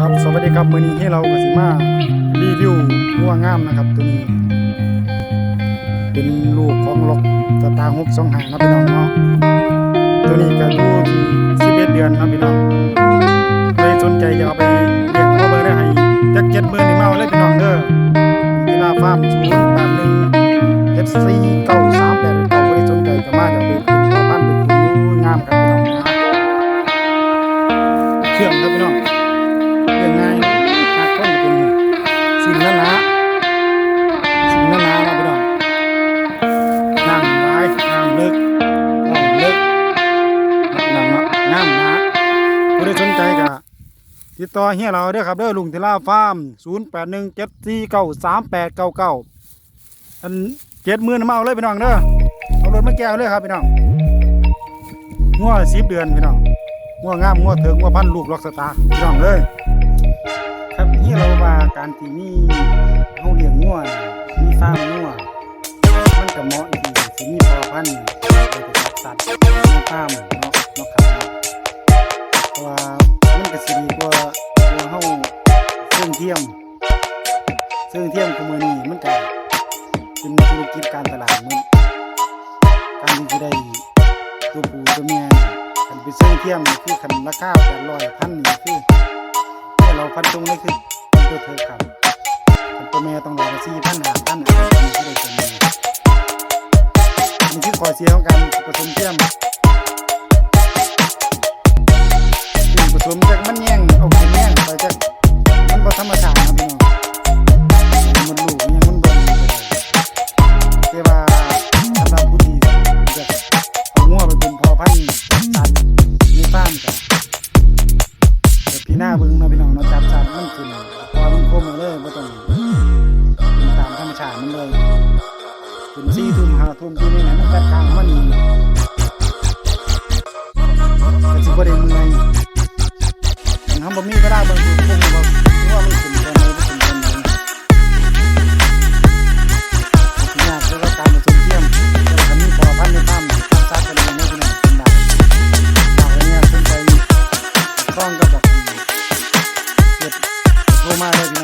ครับสวัสดีครับมือนี้ให้เรากสิมารีวิวงัวงามนะครับตัวนี้ เป็นลูกของล็อกตาร์ฮุกสองหางนะพี่น้องเนาะตัวนี้ก็อยู่ที่11เดือนนะพี่น้องใครสนใจจะเอาไปเลี้ยงเอาเบอร์ได้ให้จักเจ็ดมื่นนี่มาเอาเลยพี่น้องเด้อกีฬาฟาร์มศูนย์แปดหนึ่ง FC เก้าสามแปดเก้าใครสนใจก็มาจะเอาไปเป็นพ่อพันธุ์เป็นงูงามครับพี่น้องนะเชื่อมครับพี่น้อง ติดต่อเฮียเราเด้อครับเด้อลุงเทล่าฟาร์ม0 8 1 7 4 9 3 8 9 9อันเจ็ดหมื่นมาเอาเลยพี่น้องเด้อเอารถมาแก้วเลยครับพี่น้องงัวสิบเดือนพี่น้องงัวงามงัวเถิงงัวพันลูกล็อกสตาร์พี่น้องเลยครับนี่เราว่าการที่มีเฮาเลี้ยงงัวนี่มีฟาร์มงัวมันก็เหมาะที่สิมีพอพันธุ์ไปจับสัตว์ในฟาร์ม นี้มันก็เป็นธุรกิจการตลาดมันการที่จะได้ตัวผู้ตัวเมียนี่คันเป็นเครื่อเทียมคือคันราคา800พันนี่คือเนี่เราฟันตรงเลยคือตัวเธอครับอันตัวแม่ต้องรอสี่พันหาพันอะมีที่ได้ตัวแม่มันคือขอเสียของการผสมเทียมสิ่งผสมจากมัน หน้าเบิ่งนะพี่น้องเนาะจับสัตว์มันขึ้นพอมันคมเอาเลยบ่ต้องเป็นตามธรรมชาติมันเลยถึงสี่ทุ่มห้าทุ่มที่นี่นะมันจัดการของมันก็สิบ่ได้เมื่อยมันทำบ่มีก็ได้บางทีคงบ่ว่ามันขึ้นตอนไหนบ่ขึ้นตอนไหนยากคือว่าการมเทียมแต่ถ้ามีพอพันธุ์ในฟาร์มจับสันเลยนะพี่น้องเป็นได้ฝากไว้เนี่ยสนใจต้องก็แบ บ